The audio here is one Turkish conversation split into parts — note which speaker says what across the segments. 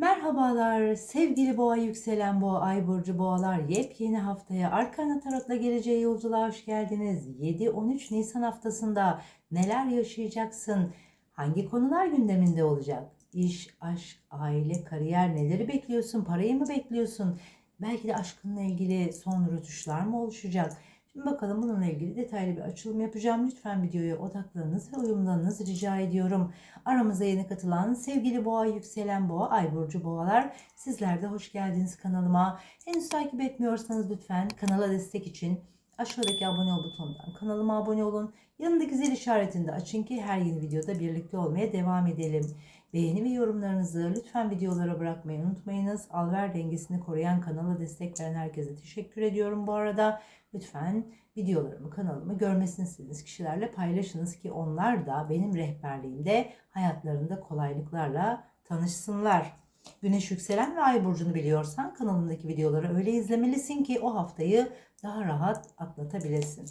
Speaker 1: Merhabalar sevgili boğa yükselen boğa ay burcu boğalar yepyeni haftaya Arkana Tarot'la geleceği yolculuğa hoş geldiniz. 7-13 Nisan haftasında neler yaşayacaksın? Hangi konular gündeminde olacak? İş, aşk, aile, kariyer neleri bekliyorsun? Parayı mı bekliyorsun? Belki de aşkınla ilgili son rütuşlar mı oluşacak? Şimdi bakalım bununla ilgili detaylı bir açılım yapacağım. Lütfen videoya odaklanınız ve uyumlarınızı rica ediyorum. Aramıza yeni katılan sevgili boğa, yükselen boğa, ay burcu boğalar sizler de hoş geldiniz kanalıma. Henüz takip etmiyorsanız lütfen kanala destek için aşağıdaki abone ol butonundan kanalıma abone olun. Yanındaki zil işaretini de açın ki her yeni videoda birlikte olmaya devam edelim. Beğeni ve yorumlarınızı lütfen videolara bırakmayı unutmayınız. Alver dengesini koruyan kanala destek veren herkese teşekkür ediyorum bu arada. Lütfen videolarımı, kanalımı görmesini istediğiniz kişilerle paylaşınız ki onlar da benim rehberliğimde hayatlarında kolaylıklarla tanışsınlar. Güneş yükselen ve ay burcunu biliyorsan kanalımdaki videoları öyle izlemelisin ki o haftayı daha rahat atlatabilesin.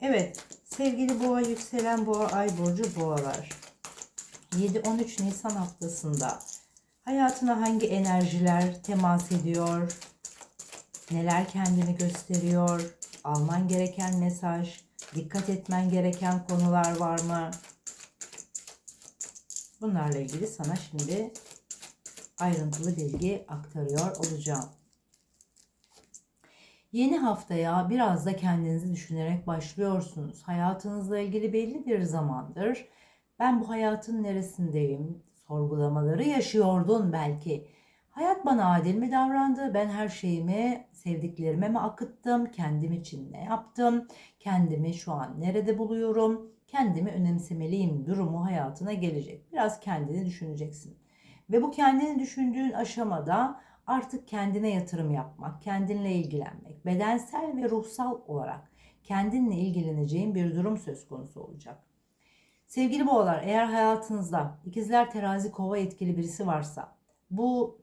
Speaker 1: Evet sevgili boğa yükselen boğa ay burcu boğalar. 7-13 Nisan haftasında hayatına hangi enerjiler temas ediyor? Neler kendini gösteriyor? Alman gereken mesaj, dikkat etmen gereken konular var mı? Bunlarla ilgili sana şimdi ayrıntılı bilgi aktarıyor olacağım. Yeni haftaya biraz da kendinizi düşünerek başlıyorsunuz. Hayatınızla ilgili belli bir zamandır ben bu hayatın neresindeyim? Sorgulamaları yaşıyordun belki. Hayat bana adil mi davrandı? Ben her şeyimi sevdiklerime mi akıttım? Kendim için ne yaptım? Kendimi şu an nerede buluyorum? Kendimi önemsemeliyim durumu hayatına gelecek. Biraz kendini düşüneceksin. Ve bu kendini düşündüğün aşamada artık kendine yatırım yapmak, kendinle ilgilenmek, bedensel ve ruhsal olarak kendinle ilgileneceğin bir durum söz konusu olacak. Sevgili boğalar eğer hayatınızda ikizler terazi kova etkili birisi varsa bu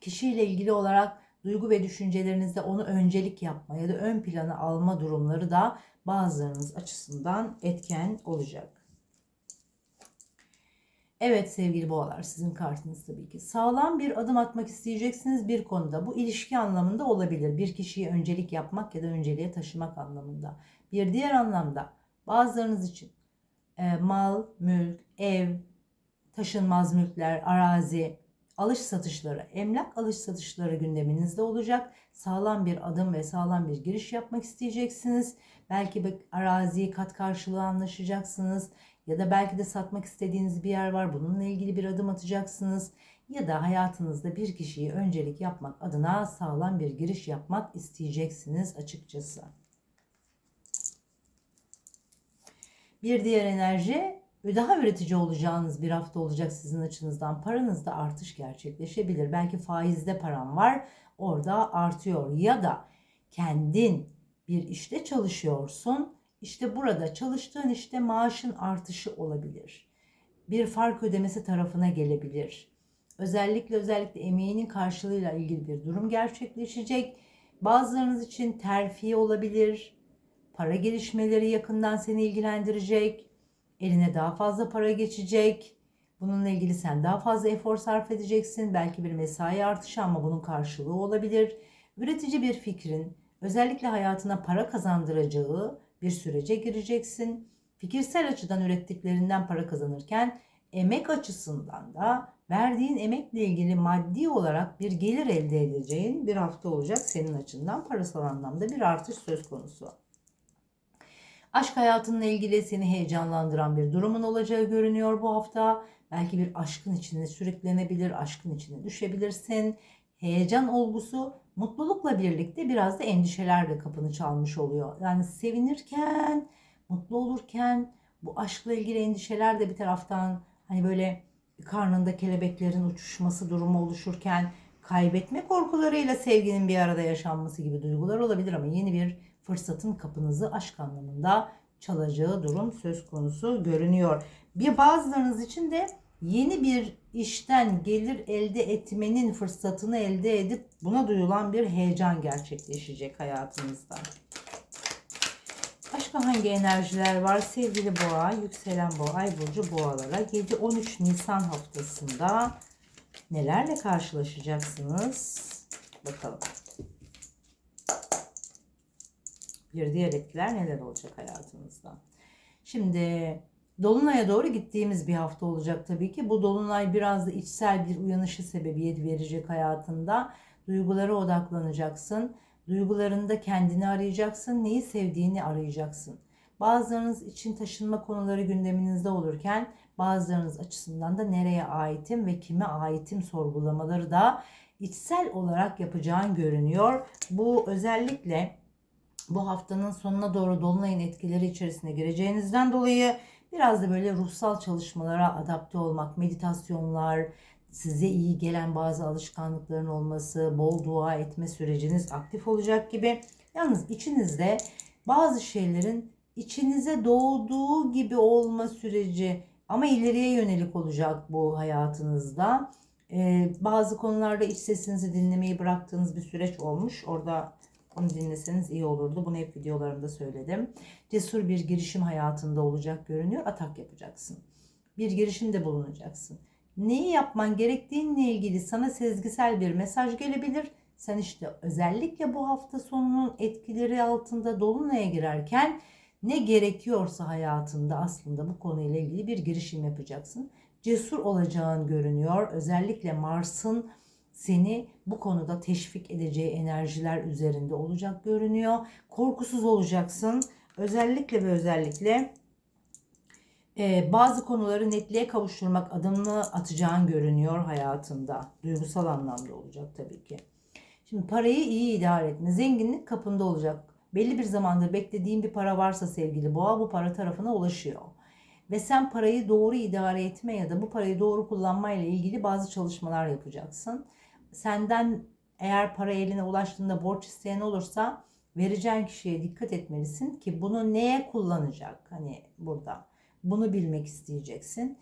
Speaker 1: kişiyle ilgili olarak duygu ve düşüncelerinizde onu öncelik yapma ya da ön plana alma durumları da bazılarınız açısından etken olacak. Evet sevgili boğalar sizin kartınız tabii ki. Sağlam bir adım atmak isteyeceksiniz bir konuda. Bu ilişki anlamında olabilir. Bir kişiyi öncelik yapmak ya da önceliğe taşımak anlamında. Bir diğer anlamda bazılarınız için e, mal, mülk, ev, taşınmaz mülkler, arazi, alış satışları, emlak alış satışları gündeminizde olacak. Sağlam bir adım ve sağlam bir giriş yapmak isteyeceksiniz. Belki bir araziyi kat karşılığı anlaşacaksınız ya da belki de satmak istediğiniz bir yer var. Bununla ilgili bir adım atacaksınız ya da hayatınızda bir kişiyi öncelik yapmak adına sağlam bir giriş yapmak isteyeceksiniz açıkçası. Bir diğer enerji daha üretici olacağınız bir hafta olacak sizin açınızdan. Paranızda artış gerçekleşebilir. Belki faizde param var orada artıyor ya da kendin bir işte çalışıyorsun. İşte burada çalıştığın işte maaşın artışı olabilir. Bir fark ödemesi tarafına gelebilir. Özellikle özellikle emeğinin karşılığıyla ilgili bir durum gerçekleşecek. Bazılarınız için terfi olabilir. Para gelişmeleri yakından seni ilgilendirecek Eline daha fazla para geçecek. Bununla ilgili sen daha fazla efor sarf edeceksin. Belki bir mesai artışı ama bunun karşılığı olabilir. Üretici bir fikrin özellikle hayatına para kazandıracağı bir sürece gireceksin. Fikirsel açıdan ürettiklerinden para kazanırken emek açısından da verdiğin emekle ilgili maddi olarak bir gelir elde edeceğin bir hafta olacak senin açından parasal anlamda bir artış söz konusu. Aşk hayatınla ilgili seni heyecanlandıran bir durumun olacağı görünüyor bu hafta. Belki bir aşkın içine sürüklenebilir, aşkın içine düşebilirsin. Heyecan olgusu mutlulukla birlikte biraz da endişelerle kapını çalmış oluyor. Yani sevinirken, mutlu olurken bu aşkla ilgili endişeler de bir taraftan hani böyle karnında kelebeklerin uçuşması durumu oluşurken kaybetme korkularıyla sevginin bir arada yaşanması gibi duygular olabilir ama yeni bir fırsatın kapınızı aşk anlamında çalacağı durum söz konusu görünüyor. Bir bazılarınız için de yeni bir işten gelir elde etmenin fırsatını elde edip buna duyulan bir heyecan gerçekleşecek hayatınızda. Başka hangi enerjiler var? Sevgili boğa, yükselen boğa, ay burcu boğalara 7-13 Nisan haftasında Nelerle karşılaşacaksınız? Bakalım. Bir diğer etkiler neler olacak hayatınızda? Şimdi Dolunay'a doğru gittiğimiz bir hafta olacak tabii ki. Bu Dolunay biraz da içsel bir uyanışı sebebiyet verecek hayatında. Duygulara odaklanacaksın. Duygularında kendini arayacaksın. Neyi sevdiğini arayacaksın. Bazılarınız için taşınma konuları gündeminizde olurken bazılarınız açısından da nereye aitim ve kime aitim sorgulamaları da içsel olarak yapacağın görünüyor. Bu özellikle bu haftanın sonuna doğru dolunayın etkileri içerisine gireceğinizden dolayı biraz da böyle ruhsal çalışmalara adapte olmak, meditasyonlar, size iyi gelen bazı alışkanlıkların olması, bol dua etme süreciniz aktif olacak gibi. Yalnız içinizde bazı şeylerin içinize doğduğu gibi olma süreci ama ileriye yönelik olacak bu hayatınızda. Ee, bazı konularda iç sesinizi dinlemeyi bıraktığınız bir süreç olmuş. Orada onu dinleseniz iyi olurdu. Bunu hep videolarımda söyledim. Cesur bir girişim hayatında olacak görünüyor. Atak yapacaksın. Bir girişimde bulunacaksın. Neyi yapman gerektiğinle ilgili sana sezgisel bir mesaj gelebilir. Sen işte özellikle bu hafta sonunun etkileri altında dolunaya girerken ne gerekiyorsa hayatında aslında bu konuyla ilgili bir girişim yapacaksın. Cesur olacağın görünüyor. Özellikle Mars'ın seni bu konuda teşvik edeceği enerjiler üzerinde olacak görünüyor. Korkusuz olacaksın. Özellikle ve özellikle e, bazı konuları netliğe kavuşturmak adımını atacağın görünüyor hayatında. Duygusal anlamda olacak tabii ki. Şimdi parayı iyi idare etme. Zenginlik kapında olacak. Belli bir zamandır beklediğin bir para varsa sevgili boğa bu para tarafına ulaşıyor. Ve sen parayı doğru idare etme ya da bu parayı doğru kullanmayla ilgili bazı çalışmalar yapacaksın. Senden eğer para eline ulaştığında borç isteyen olursa vereceğin kişiye dikkat etmelisin ki bunu neye kullanacak hani burada. Bunu bilmek isteyeceksin.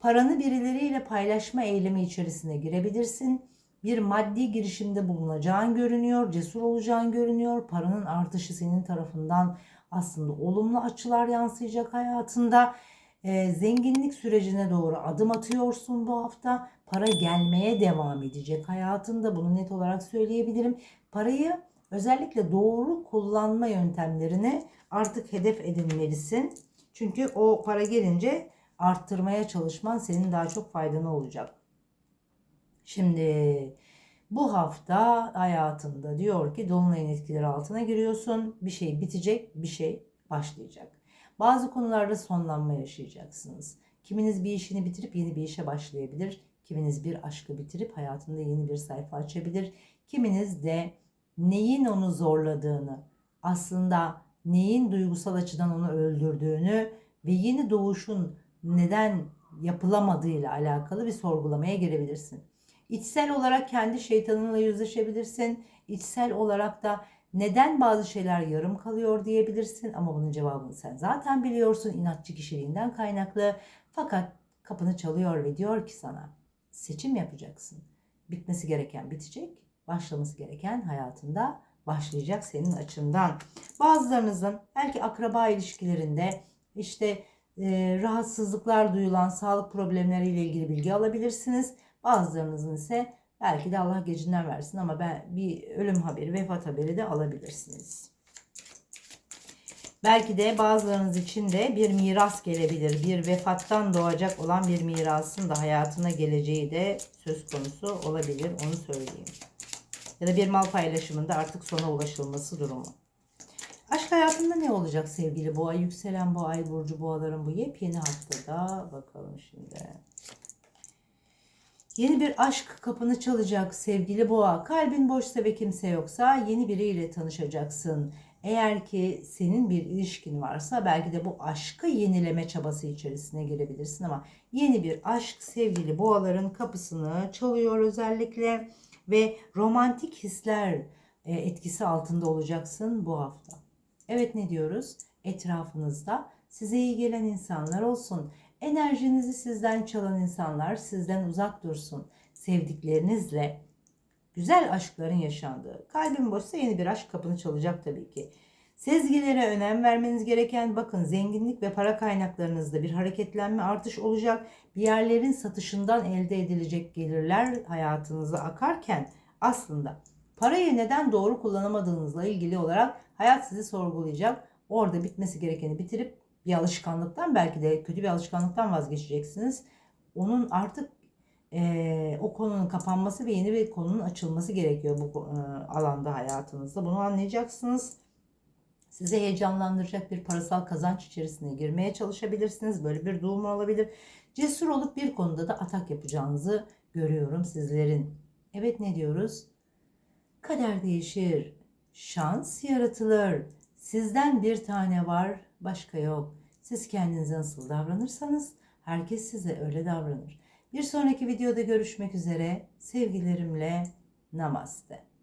Speaker 1: Paranı birileriyle paylaşma eylemi içerisine girebilirsin. Bir maddi girişimde bulunacağın görünüyor, cesur olacağın görünüyor. Paranın artışı senin tarafından aslında olumlu açılar yansıyacak hayatında. E, zenginlik sürecine doğru adım atıyorsun bu hafta. Para gelmeye devam edecek hayatında. Bunu net olarak söyleyebilirim. Parayı özellikle doğru kullanma yöntemlerini artık hedef edinmelisin. Çünkü o para gelince arttırmaya çalışman senin daha çok faydana olacak. Şimdi bu hafta hayatında diyor ki dolunayın etkileri altına giriyorsun. Bir şey bitecek, bir şey başlayacak. Bazı konularda sonlanma yaşayacaksınız. Kiminiz bir işini bitirip yeni bir işe başlayabilir. Kiminiz bir aşkı bitirip hayatında yeni bir sayfa açabilir. Kiminiz de neyin onu zorladığını, aslında neyin duygusal açıdan onu öldürdüğünü ve yeni doğuşun neden yapılamadığıyla alakalı bir sorgulamaya girebilirsin. İçsel olarak kendi şeytanınla yüzleşebilirsin. İçsel olarak da neden bazı şeyler yarım kalıyor diyebilirsin ama bunun cevabını sen zaten biliyorsun inatçı kişiliğinden kaynaklı. Fakat kapını çalıyor ve diyor ki sana seçim yapacaksın. Bitmesi gereken bitecek, başlaması gereken hayatında başlayacak senin açından. Bazılarınızın belki akraba ilişkilerinde işte e, rahatsızlıklar duyulan sağlık problemleriyle ilgili bilgi alabilirsiniz. Bazılarınızın ise belki de Allah gecinden versin ama ben bir ölüm haberi, vefat haberi de alabilirsiniz. Belki de bazılarınız için de bir miras gelebilir. Bir vefattan doğacak olan bir mirasın da hayatına geleceği de söz konusu olabilir. Onu söyleyeyim. Ya da bir mal paylaşımında artık sona ulaşılması durumu. Aşk hayatında ne olacak sevgili boğa? Yükselen boğa, ay burcu boğaların bu yepyeni haftada. Bakalım şimdi. Yeni bir aşk kapını çalacak sevgili boğa. Kalbin boşsa ve kimse yoksa yeni biriyle tanışacaksın. Eğer ki senin bir ilişkin varsa belki de bu aşkı yenileme çabası içerisine girebilirsin ama yeni bir aşk sevgili boğaların kapısını çalıyor özellikle ve romantik hisler e, etkisi altında olacaksın bu hafta. Evet ne diyoruz? Etrafınızda size iyi gelen insanlar olsun. Enerjinizi sizden çalan insanlar sizden uzak dursun. Sevdiklerinizle güzel aşkların yaşandığı. Kalbin boşsa yeni bir aşk kapını çalacak tabii ki. Sezgilere önem vermeniz gereken bakın zenginlik ve para kaynaklarınızda bir hareketlenme artış olacak. Bir yerlerin satışından elde edilecek gelirler hayatınıza akarken aslında parayı neden doğru kullanamadığınızla ilgili olarak hayat sizi sorgulayacak. Orada bitmesi gerekeni bitirip bir alışkanlıktan belki de kötü bir alışkanlıktan vazgeçeceksiniz. Onun artık eee, o konunun kapanması ve yeni bir konunun açılması gerekiyor bu eee, alanda hayatınızda. Bunu anlayacaksınız. Sizi heyecanlandıracak bir parasal kazanç içerisine girmeye çalışabilirsiniz. Böyle bir durum olabilir. Cesur olup bir konuda da atak yapacağınızı görüyorum sizlerin. Evet ne diyoruz? Kader değişir. Şans yaratılır. Sizden bir tane var, başka yok. Siz kendinize nasıl davranırsanız herkes size öyle davranır. Bir sonraki videoda görüşmek üzere. Sevgilerimle namaste.